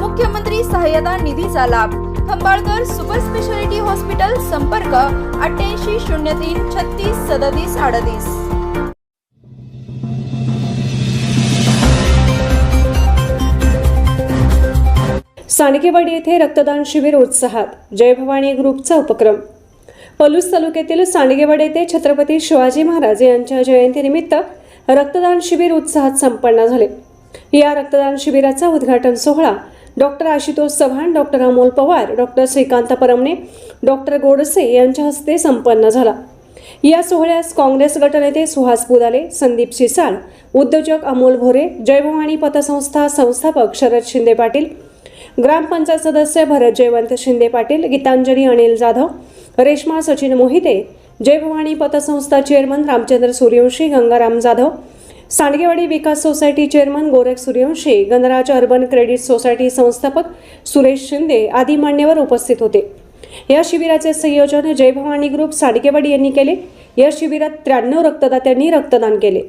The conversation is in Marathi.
मुख्यमंत्री सहाय्यता निधीचा लाभ. खंबाळकर सुपर स्पेशालिटी हॉस्पिटल संपर्क अठ्ठ्याऐंशी शून्य तीन छत्तीस सदतीस अडतीस. सांडगेवाडी येथे रक्तदान शिबिर उत्साहात. जय भवानी ग्रुपचा उपक्रम. पलूस तालुक्यातील सांडगेवाडी येथे छत्रपती शिवाजी महाराज यांच्या जयंतीनिमित्त रक्तदान शिबिर उत्साहात संपन्न झाले. या रक्तदान शिबिराचा उद्घाटन सोहळा doctor Ashutosh Chavan doctor Amol Pawar doctor Shrikant Paramane doctor Godse यांच्या हस्ते संपन्न झाला. या सोहळ्यास काँग्रेस गटनेते सुहास पुदाले संदीप शिसाळ उद्योजक अमोल भोरे जयभवानी पतसंस्था संस्थापक शरद शिंदे पाटील ग्रामपंचायत सदस्य भरत जयवंत शिंदे पाटील गीतांजली अनिल जाधव रेश्मा सचिन मोहिते जयभवानी पतसंस्था chairman Ramchandra Suryavanshi Gangaram Jadhav Sandgewadi Vikas society chairman Gorakh Suryavanshi Ganraj urban credit society संस्थापक सुरेश शिंदे आदी मान्यवर उपस्थित होते. या शिबिराचे संयोजन जय भवानी ग्रुप सांडगेवाडी यांनी केले. या शिबिरात त्र्याण्णव रक्तदात्यांनी रक्तदान केले.